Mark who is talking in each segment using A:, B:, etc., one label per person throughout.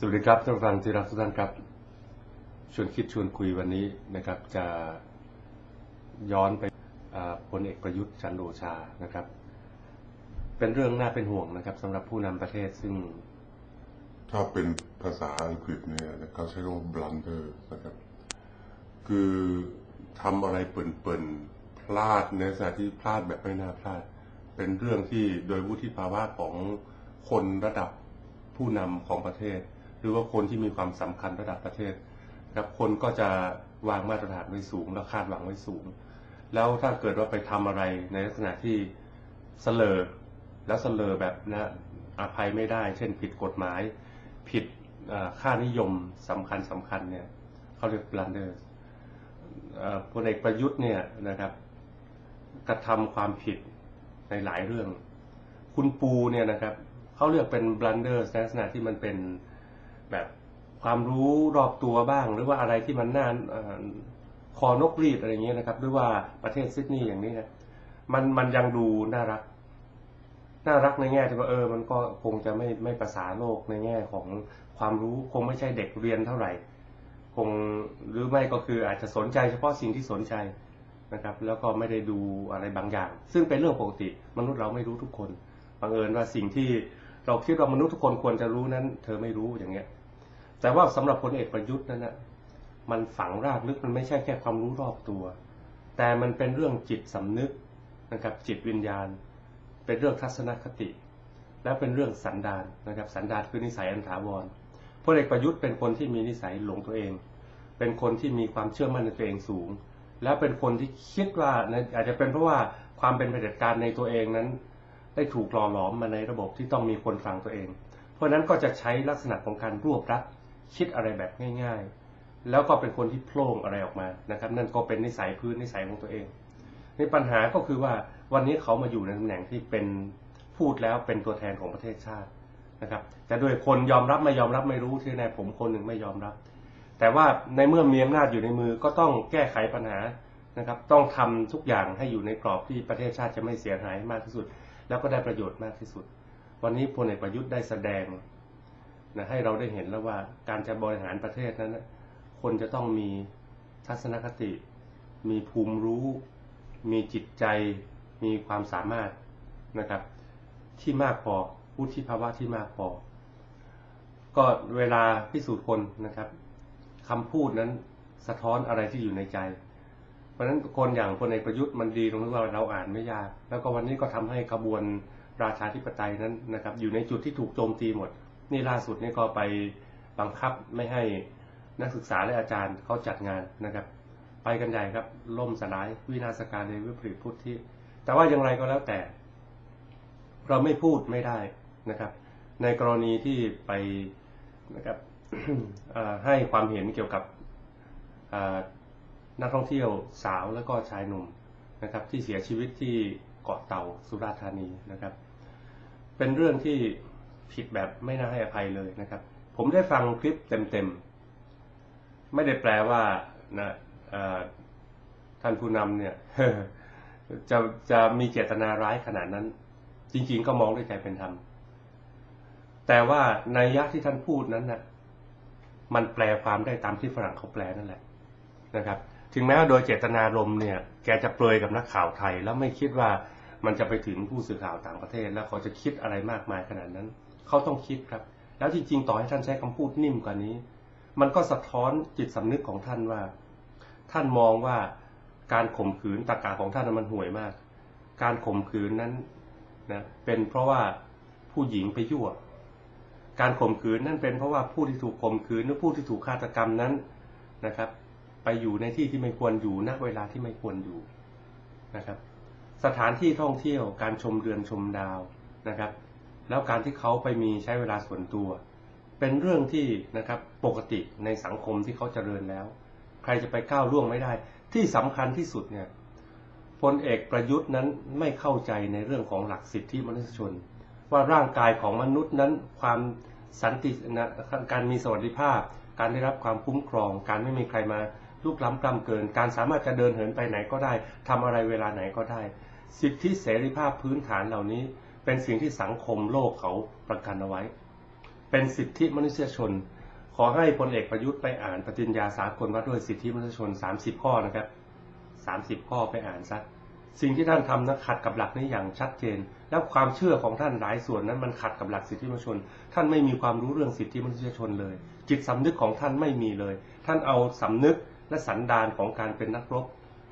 A: สวัสดีครับท่านฟังที่รักทุกท่านครับชวนคิดชวนคุยวันนี้นะครับ จะย้อนไปพลเอกประยุทธ์จันโอชานะครับ เป็นเรื่องน่าเป็นห่วงนะครับสำหรับผู้นำประเทศซึ่ง
B: ถ้าเป็นภาษาอังกฤษเนี่ยเขาใช้คำว่า blunder นะครับ คือทำอะไรเปิ่นๆพลาดในสถานที่พลาดแบบไม่น่าพลาด เป็นเรื่องที่โดยวุฒิภาวะของคนระดับผู้นำของประเทศ หรือว่าคนที่มีความสำคัญระดับประเทศครับคนก็จะวางมาตรฐานไว้สูงแล้วคาดหวังไว้สูง แล้วถ้าเกิดว่าไปทำอะไรในลักษณะที่เสลอแล้วเสลอแบบนะอภัยไม่ได้ เช่น ผิดกฎหมาย ผิดค่านิยมสำคัญสำคัญเนี่ยเขาเรียก blunder พลเอกประยุทธ์เนี่ยนะครับกระทำความผิดในหลายเรื่อง คุณปูเนี่ยนะครับเขาเลือกเป็น blunder ในลักษณะที่มันเป็น แบบความรู้รอบตัวบ้าง หรือว่าอะไรที่มันน่าคอนกรีดอะไรเงี้ยนะครับ หรือว่าประเทศซิดนีย์อย่างนี้นะมันมันยังดูน่ารัก น่ารักในแง่ที่ว่าเออ มันก็คงจะไม่ไม่ภาษาโลกในแง่ของความรู้คงไม่ใช่เด็กเรียนเท่าไหร่ คงหรือไม่ก็คืออาจจะสนใจเฉพาะสิ่งที่สนใจนะครับ แล้วก็ไม่ได้ดูอะไรบางอย่าง ซึ่งเป็นเรื่องปกติ มนุษย์เราไม่รู้ทุกคนบังเอิญว่าสิ่งที่เราคิดว่ามนุษย์ทุกคนควรจะรู้นั้น เธอไม่รู้อย่างเงี้ย แต่ว่าสำหรับพลเอกประยุทธ์นั้นนะมันฝังรากลึกมันไม่ใช่แค่ความรู้รอบตัว แต่มันเป็นเรื่องจิตสำนึกนะครับจิตวิญญาณ เป็นเรื่องทัศนคติ และเป็นเรื่องสันดานนะครับสันดานคือนิสัยอันถาวรพลเอกประยุทธ์เป็นคนที่มีนิสัยหลงตัวเอง เป็นคนที่มีความเชื่อมั่นในตัวเองสูง และเป็นคนที่คิดว่าอาจจะเป็นเพราะว่าความเป็นเผด็จการในตัวเองนั้น ได้ถูกหล่อหลอมมาในระบบที่ต้องมีคนฟังตัวเอง เพราะนั้นก็จะใช้ลักษณะของการรวบรัด คิดอะไรแบบง่าย ๆ แล้วก็เป็นคนที่โพล่งอะไรออกมานะครับ นั่นก็เป็นนิสัยพื้นนิสัยของตัวเองในปัญหาก็คือว่าวันนี้เขามาอยู่ในตำแหน่งที่เป็นพูดแล้วเป็นตัวแทนของประเทศชาตินะครับ แต่โดยคนยอมรับไม่ยอมรับไม่รู้ที่แน่ผมคนหนึ่งไม่ยอมรับ แต่ว่าในเมื่อมีอำนาจอยู่ในมือก็ต้องแก้ไขปัญหานะครับ ต้องทำทุกอย่างให้อยู่ในกรอบที่ประเทศชาติจะไม่เสียหายมากที่สุด แล้วก็ได้ประโยชน์มากที่สุด วันนี้พลเอกประยุทธ์ได้แสดง นะให้เราได้เห็นแล้วว่าการจะบริหารประเทศนั้นคนจะต้องมีทัศนคติ มีภูมิรู้ มีจิตใจ มีความสามารถนะครับ ที่มากพอวุฒิภาวะที่มากพอ ก็เวลาพิสูจน์คนนะครับคำพูดนั้นสะท้อนอะไรที่อยู่ในใจ เพราะฉะนั้นคนอย่างพลเอกประยุทธ์มันดีตรงที่ว่าเราอ่านไม่ยาก แล้วก็วันนี้ก็ทำให้ขบวนราชาธิปไตยนั้นนะครับ อยู่ในจุดที่ถูกโจมตีหมด นี่ล่าสุดนี่ก็ไปบังคับไม่ให้นักศึกษาและอาจารย์เขาจัดงานนะครับ ไปกันใหญ่ครับล่มสลายวินาศการในวิปริตพุทธิแต่ว่าอย่างไรก็แล้วแต่ เราไม่พูดไม่ได้นะครับ ในกรณีที่ไปนะครับให้ความเห็นเกี่ยวกับนักท่องเที่ยวสาวแล้วก็ชายหนุ่มนะครับ ที่เสียชีวิตที่เกาะเต่าสุราษฎร์ธานีนะครับ เป็นเรื่องที่ ผิดแบบไม่น่าให้อภัยเลยนะครับ ผมได้ฟังคลิปเต็มๆ ไม่ได้แปลว่านะท่านผู้นำเนี่ยจะจะมีเจตนาร้ายขนาดนั้น จริง ๆ ก็มองด้วยใจเป็นธรรมแต่ว่าในยักษ์ที่ท่านพูดนั้นนะ่ะมันแปลความได้ตามที่ฝรั่งเขาแปลนั่นแหละนะครับ ถึงแม้ว่าโดยเจตนารมเนี่ย แกจะเปรยกับนักข่าวไทย แล้วไม่คิดว่ามันจะไปถึงผู้สื่อข่าวต่างประเทศ แล้วเขาจะคิดอะไรมากมายขนาดนั้น เขาต้องคิดครับ แล้วจริงๆ ต่อให้ท่านใช้คำพูดนิ่มกว่านี้ มันก็สะท้อนจิตสำนึกของท่านว่า ท่านมองว่าการข่มขืนตากาของท่านมันห่วยมาก การข่มขืนนั้นนะเป็นเพราะว่าผู้หญิงไปยั่ว การข่มขืนนั่นเป็นเพราะว่าผู้ที่ถูกข่มขืนหรือผู้ที่ถูกฆาตกรรมนั้นนะครับ ไปอยู่ในที่ที่ไม่ควรอยู่ณเวลาที่ไม่ควรอยู่นะครับ สถานที่ท่องเที่ยวการชมเดือนชมดาวนะครับ แล้วการที่เขาไปมีใช้เวลาส่วนตัว เป็นเรื่องที่นะครับปกติในสังคมที่เขาเจริญแล้ว ใครจะไปก้าวล่วงไม่ได้ ที่สำคัญที่สุดเนี่ยพลเอกประยุทธ์นั้นไม่เข้าใจในเรื่องของหลักสิทธิมนุษยชน ว่าร่างกายของมนุษย์นั้นความสันตินะการมีสวัสดิภาพ การได้รับความคุ้มครอง การไม่มีใครมาลุกล้ำกล้ำเกิน การสามารถจะเดินเหินไปไหนก็ได้ทำอะไรเวลาไหนก็ได้ สิทธิเสรีภาพพื้นฐานเหล่านี้ เป็นสิ่งที่สังคมโลกเขาประกันเอาไว้ เป็นสิทธิมนุษยชน ขอให้พลเอกประยุทธ์ไปอ่านปฏิญญาสากลว่าด้วยสิทธิมนุษยชน 30 ข้อนะครับ 30 ข้อไปอ่านซะสิ่งที่ท่านทำนั้นขัดกับหลักนี้อย่างชัดเจน แล้วความเชื่อของท่านหลายส่วนนั้นมันขัดกับหลักสิทธิมนุษยชน ท่านไม่มีความรู้เรื่องสิทธิมนุษยชนเลย จิตสำนึกของท่านไม่มีเลย ท่านเอาสำนึกและสันดานของการเป็นนักรบ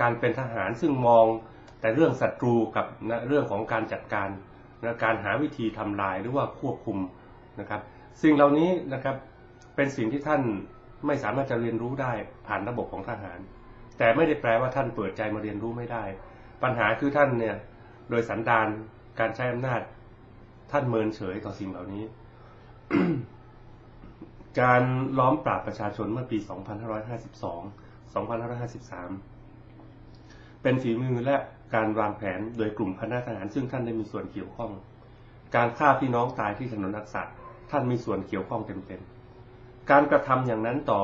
B: การเป็นทหารซึ่งมองแต่เรื่องศัตรูกับนะเรื่องของการจัดการ นะการหาวิธีทำลายหรือว่าควบคุมนะครับ สิ่งเหล่านี้นะครับเป็นสิ่งที่ท่านไม่สามารถจะเรียนรู้ได้ผ่านระบบของทหาร แต่ไม่ได้แปลว่าท่านเปิดใจมาเรียนรู้ไม่ได้ ปัญหาคือท่านเนี่ยโดยสันดานการใช้อำนาจ ท่านเมินเฉยต่อสิ่งเหล่านี้ การล้อมปราบประชาชนเมื่อปี 2552 2553 เป็นฝีมือและ การวางแผนโดยกลุ่มคณะทหาร ซึ่งท่านได้มีส่วนเกี่ยวข้อง การฆ่าพี่น้องตายที่ถนนอักษะท่านมีส่วนเกี่ยวข้องเต็มๆการกระทำอย่างนั้นต่อ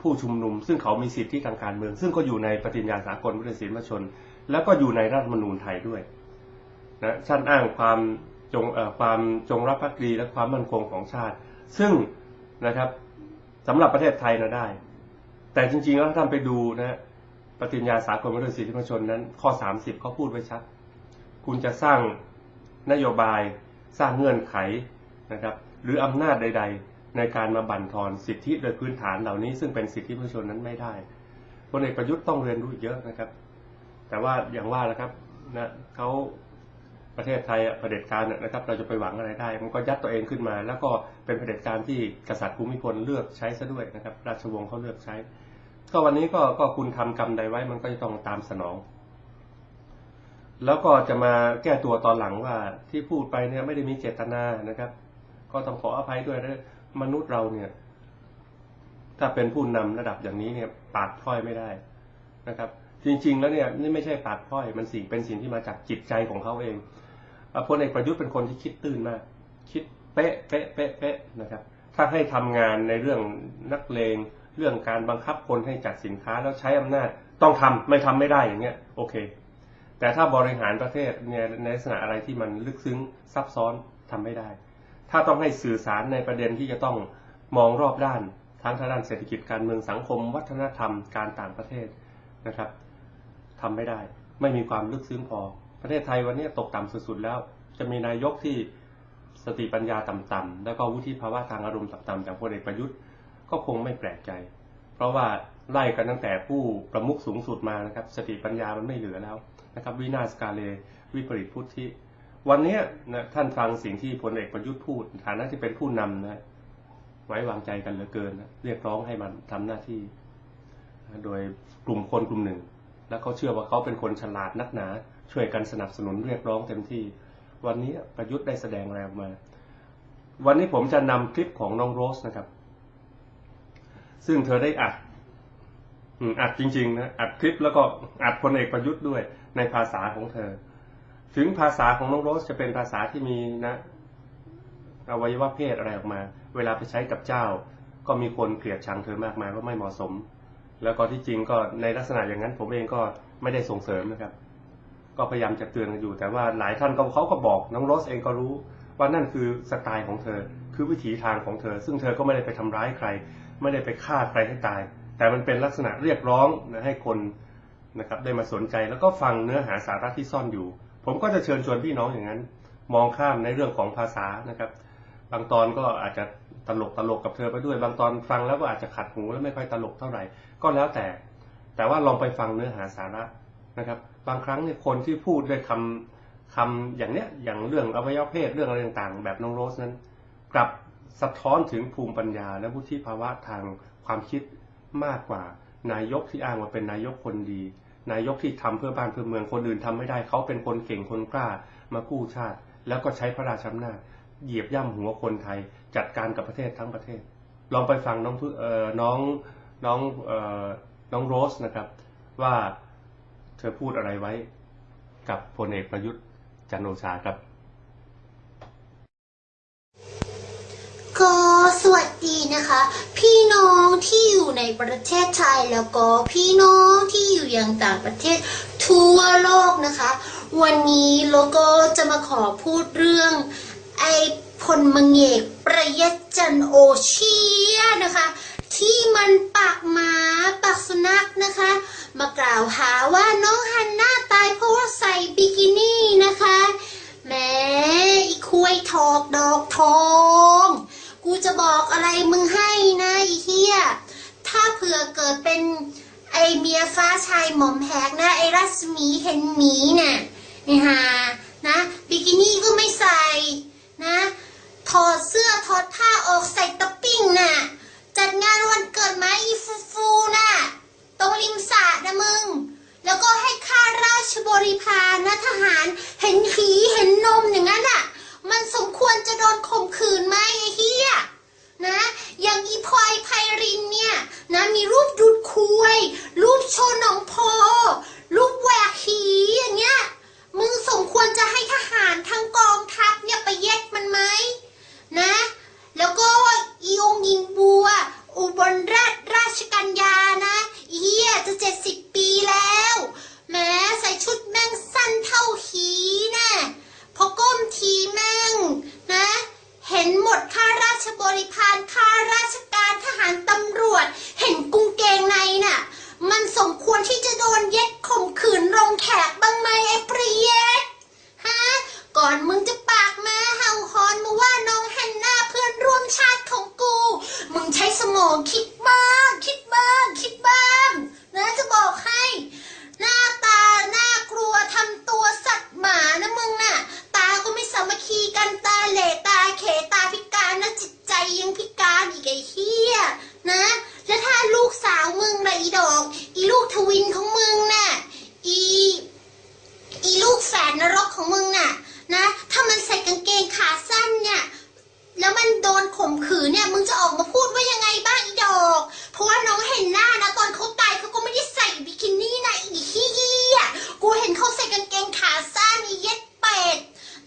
B: ผู้ชุมนุม ซึ่งเขามีสิทธิทางการเมือง ซึ่งก็อยู่ในปฏิญญาสากลพุทธศิลปชน แล้วก็อยู่ในรัฐธรรมนูญไทยด้วยนะท่านอ้างความจงความจงรักภักดีและความมั่นคงของชาติ ซึ่งนะครับสำหรับประเทศไทยนะได้ แต่จริงๆแล้วท่านไปดูนะ ปฏิญญาสากลพุทธศิลปชนนั้น ข้อ 30เขาพูดไว้ชัด คุณจะสร้างนโยบายสร้างเงื่อนไขนะครับ หรืออำนาจใด ๆ ในการมาบั่นทอนสิทธิโดยพื้นฐานเหล่านี้ ซึ่งเป็นสิทธิมนุษยชนนั้นไม่ได้พลเอกประยุทธ์ต้องเรียนรู้อีกเยอะนะครับ แต่ว่าอย่างว่าแหละครับนะเขาประเทศไทยอะเผด็จการนะครับ เราจะไปหวังอะไรได้ มันก็ยัดตัวเองขึ้นมา แล้วก็เป็นเผด็จการที่กษัตริย์ภูมิพลเลือกใช้ซะด้วยนะครับ ราชวงศ์เขาเลือกใช้ ก็วันนี้ก็ก็คุณทำกรรมใดไว้ มันก็จะต้องตามสนอง แล้วก็จะมาแก้ตัวตอนหลังว่าที่พูดไปเนี่ยไม่ได้มีเจตนานะครับ ก็ต้องขออภัยด้วยนะมนุษย์เราเนี่ย ถ้าเป็นผู้นำระดับอย่างนี้เนี่ย ปากพร่อยไม่ได้นะครับ จริง ๆ แล้วเนี่ยนี่ไม่ใช่ปากพร่อยมันสิ่งเป็นสิ่งที่มาจากจิตใจของเขาเองอะพลเอกประยุทธ์เป็นคนที่คิดตื้นมาก คิดเป๊ะเป๊ะเป๊ะเป๊ะนะครับ ถ้าให้ทำงานในเรื่องนักเลง เรื่องการบังคับคนให้จัดสินค้าแล้วใช้อำนาจต้องทำไม่ทำไม่ได้อย่างเงี้ยโอเค แต่ถ้าบริหารประเทศเนี่ยในลักษณะอะไรที่มันลึกซึ้งซับซ้อนทำไม่ได้ ถ้าต้องให้สื่อสารในประเด็นที่จะต้องมองรอบด้าน ทั้งทางด้านเศรษฐกิจการเมืองสังคม วัฒนธรรมการต่างประเทศนะครับทำไม่ได้ ไม่มีความลึกซึ้งพอ ประเทศไทยวันนี้ตกต่ำสุดๆแล้ว จะมีนายกที่สติปัญญาต่ำๆแล้วก็วุฒิภาวะทางอารมณ์ต่ำๆจากพลเอกประยุทธ์ ก็คงไม่แปลกใจ เพราะว่าไล่กันตั้งแต่ผู้ประมุขสูงสุดมานะครับ สติปัญญามันไม่เหลือแล้วนะครับ วินาศกาเลวิปริตพุทธิ วันนี้นะท่านฟังสิ่งที่พลเอกประยุทธ์พูดฐานะที่เป็นผู้นำนะไว้วางใจกันเหลือเกินนะเรียกร้องให้มันทำหน้าที่ โดยกลุ่มคนกลุ่มหนึ่ง แล้วเขาเชื่อว่าเขาเป็นคนฉลาดนักหนา ช่วยกันสนับสนุนเรียกร้องเต็มที่ วันนี้ประยุทธ์ได้แสดงแรงมา วันนี้ผมจะนำคลิปของน้องโรสนะครับ ซึ่งเธอได้อัดอัดจริงๆนะอัดคลิปแล้วก็อัดพลเอกประยุทธ์ด้วยในภาษาของเธอ ถึงภาษาของน้องโรสจะเป็นภาษาที่มีนะอวัยวะเพศอะไรออกมา เวลาไปใช้กับเจ้า ก็มีคนเกลียดชังเธอมากมายว่าไม่เหมาะสม แล้วก็ที่จริงก็ในลักษณะอย่างนั้น ผมเองก็ไม่ได้ส่งเสริมนะครับ ก็พยายามจะเตือนกันอยู่ แต่ว่าหลายท่านก็เขาก็บอกน้องโรสเองก็รู้ว่านั่นคือสไตล์ของเธอ คือวิถีทางของเธอ ซึ่งเธอก็ไม่ได้ไปทำร้ายใคร ไม่ได้ไปฆ่าใครให้ตาย แต่มันเป็นลักษณะเรียกร้องนะให้คนนะครับได้มาสนใจแล้วก็ฟังเนื้อหาสาระที่ซ่อนอยู่ ผมก็จะเชิญชวนพี่น้องอย่างนั้น มองข้ามในเรื่องของภาษานะครับ บางตอนก็อาจจะตลกตลกกับเธอไปด้วย บางตอนฟังแล้วก็อาจจะขัดหูแล้วไม่ค่อยตลกเท่าไหร่ ก็แล้วแต่ แต่ว่าลองไปฟังเนื้อหาสาระนะครับ บางครั้งเนี่ยคนที่พูดด้วยคำคำอย่างเนี้ยอย่างเรื่องอวัยวะเพศเรื่องอะไรต่างๆ แบบน้องโรสนั้น กลับ สะท้อนถึงภูมิปัญญา และวุฒิภาวะทางความคิดมากกว่า นายกที่อ้างว่าเป็นนายกคนดี นายกที่ทำเพื่อบ้านเพื่อเมืองคนอื่นทำไม่ได้เขาเป็นคนเก่งคนกล้ามากู้ชาติ แล้วก็ใช้พระราชอำนาจเหยียบย่ำหัวคนไทย จัดการกับประเทศทั้งประเทศ ลองไปฟังน้องพึ่เอ่อน้องน้องเอ่อน้องโรสนะครับ ว่าเธอพูดอะไรไว้กับพลเอกประยุทธ์จันโอชาครับ
C: ก็สวัสดีนะคะ พี่น้องที่อยู่ในประเทศไทยแล้วก็พี่น้องที่อยู่อย่างต่างประเทศทั่วโลกนะคะ วันนี้โลโก้จะมาขอพูดเรื่อง ไอพลมังเอกประยศจันโอเชียนะคะ ที่มันปากหมาปากสุนัขนะคะ มากล่าวหาว่าน้องฮันน่าตายเพราะว่าใส่บิกินี่นะคะแหมอีคุยทอกดอกทอง บอกอะไรมึงให้นะไอ้เฮียถ้าเผื่อเกิดเป็นไอเมียฟ้าชายหม่อมแหกนะไอรัศมีเห็นหมีน่ะนี่ฮะนะบิกินี่ก็ไม่ใส่นะถอดเสื้อถอดผ้าออกใส่ตะปิ้งน่ะจัดงานวันเกิดไหมาอีฟูฟูน่ะ ตรงริมสระนะมึง แล้วก็ให้ข้าราชบริพารนะทหารเห็นหีเห็นนมอย่างนั้นอะ มันสมควรจะโดนข่มขืนไหมไอ้เหี้ยนะอย่างอีพลอยไพรินเนี่ยนะมีรูปดูดคุย รูปโชว์หนองโพรูปแหวกหีอย่างเงี้ย มึงสมควรจะให้ทหารทั้งกองทัพเนี่ยไปเย็ดมันไหมนะ แล้วก็อีองค์หญิงบัว อุบลราชราชกัญญานะอีเฮียจะเจ็ดสิบปีแล้วแม้ใส่ชุดแม่งสั้นเท่าขีนะพอก้มทีแม่งนะ เห็นหมดข้าราชบริพารข้าราชการทหารตำรวจ เห็นกุงเกงในน่ะ มันสมควรที่จะโดนเย็ดข่มขืนโรงแขกบ้างไหมไอ้เปรียด ฮะก่อนมึงจะปากมาเห่าหอนมาว่าน้องแฮนนาเพื่อนร่วมชาติของกู มึงใช้สมอง คิดบ้าง คิดบ้าง คิดบ้างนะจะบอกให้ หน้าตาน่ากลัวทำตัวสัตว์หมานะมึงน่ะ ตาก็ไม่สามัคคีกันตาเหล่ตาเขตาพิการนะจิตใจยังพิการอีกไอ้เหี้ยนะ แล้วถ้าลูกสาวมึงนะอีดอก อีลูกทวินของมึงน่ะ อี อีลูกแฝดนรกของมึงน่ะ นะ ถ้ามันใส่กางเกงขาสั้นเนี่ย แล้วมันโดนข่มขืนเนี่ย มึงจะออกมาพูดว่ายังไงบ้างอีดอก เพราะว่าน้องเห็นหน้านะ ตอนเขาตายเขาก็ไม่ได้ใส่บิกินี่นะอีขี้ยี่อะกูเห็นเขาใส่กางเกงขาสั้นอีเย็ดเป็ด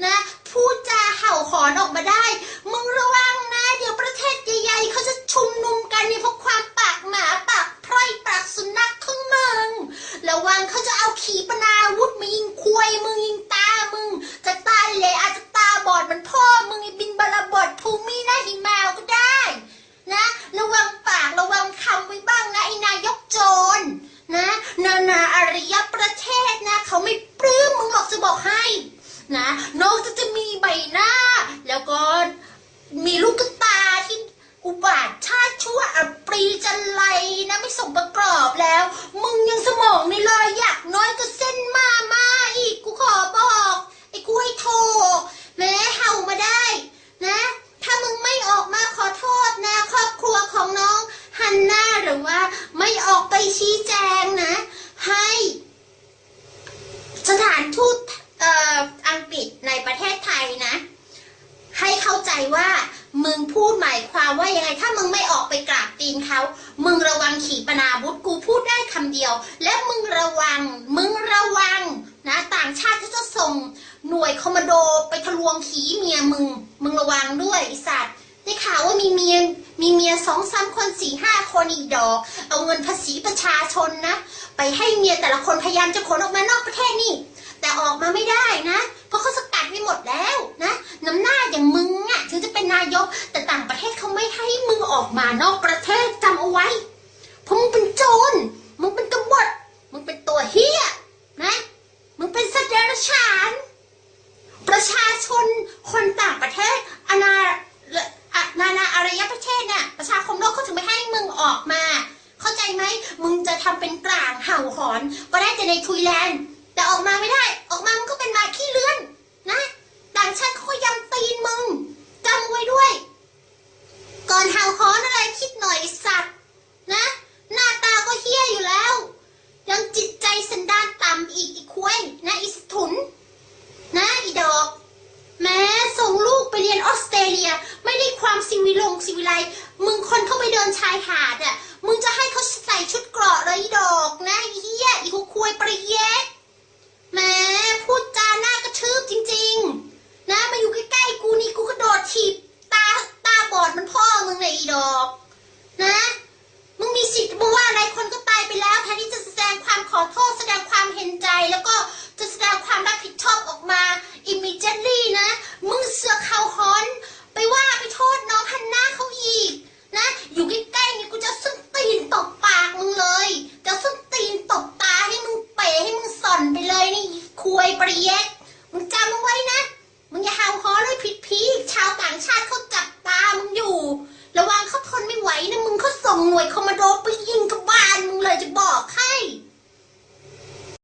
C: นะ พูดจาเห่าหอนออกมาได้ มึงระวังนะ เดี๋ยวประเทศใหญ่ๆเขาจะชุมนุมกันเนี่ยเพราะความปากหมาปากพร่อยปากสุนัขของมึง ระวังเขาจะเอาขีปนาวุธมายิงควยมึงยิงตามึง จะตายเลยอาจจะตาบอดเหมันพ่อมึงไอ้บินบาราบอดภูมิหน้าหิมาวก็ได้ นะ ระวังปากระวังคำไว้บ้างนะไอ้นายกโจรนะนานาอารยประเทศนะ เขาไม่ปลื้มมึงหรอกจะบอกให้ นะนอกจากจะมีใบหน้า แล้วก็มีลูกตาที่อุบาทชาติชั่วอัปรีจันไรนะไม่สมประกอบแล้ว มึงยังสมองในเลยอยากน้อยก็เส้นมามาอีกกูขอบอก ไอ้กูให้โทรแม้เห่ามาได้ นะ ถ้ามึงไม่ออกมาขอโทษนะ ครอบครัวของน้องฮันน่าหรือว่าไม่ออกไปชี้แจงนะ ให้ สถานทูตเอ่ออังกฤษในประเทศไทยนะ ให้เข้าใจว่า มึงพูดหมายความว่ายังไง ถ้ามึงไม่ออกไปกราบตีนเขา มึงระวังขีปนาวุธกูพูดได้คำเดียว และมึงระวัง มึงระวังนะ ต่างชาติเขาจะส่งห โดไปทะลวงขีเมียมึง มึงระวังด้วยไอสัตว์ได้ข่าวว่ามีเมียมีเมียสองสามคนสี่ห้าคนอีกดอก เอาเงินภาษีประชาชนนะ ไปให้เมียแต่ละคนพยายามจะขนออกมานอกประเทศนี่ แต่ออกมาไม่ได้นะ เพราะเขาสกัดไว้หมดแล้วนะน้ำหน้าอย่างมึงอะถึงจะเป็นนายกแต่ต่างประเทศเขาไม่ให้มึงออกมานอกประเทศจำเอาไว้เพราะมึงเป็นโจรมึงเป็นกบฏมึงเป็นตัวเฮียนะมึงเป็นสัตว์เดรัจฉาน ชนคนต่างประเทศอนาอนานาอารยประเทศเนี่ยประชาคมโลกเขาถึงไม่ให้มึงออกมา เข้าใจไหมมึงจะทำเป็นกลางเห่าหอนก็ได้แต่ในทุยแลนด์ แต่ออกมาไม่ได้ ออกมามึงก็เป็นมาขี้เลื้อนนะต่างชาติเขาก็ยำตีนมึงจำไว้ด้วย ก่อนเห่าหอนอะไรคิดหน่อยสัตว์นะ หน้าตาก็เฮี้ยอยู่แล้ว ยังจิตใจสันดานต่ำอีกอีกควยนะอีสถุน นะอีดอก แม้ส่งลูกไปเรียนออสเตรเลีย ไม่ได้ความ สิวิไลมึงคนเข้าไปเดินชายหาดอะมึงจะให้เขาใส่ชุดเกราะเลยดอกนะอีเหี้ยอีหัวควยประเยศแม้พูดจาหน้ากระชืบจริง ๆ นะมาอยู่ใกล้ๆกูนี่กูกระโดดถีบตาตาบอดมันพ่อมึงเลยอีดอก นะ มึงมีสิทธิ์มาว่าอะไรคนก็ตายไปแล้วแทนที่จะแสดงความขอโทษแสดงความเห็นใจแล้วก็จะแสดง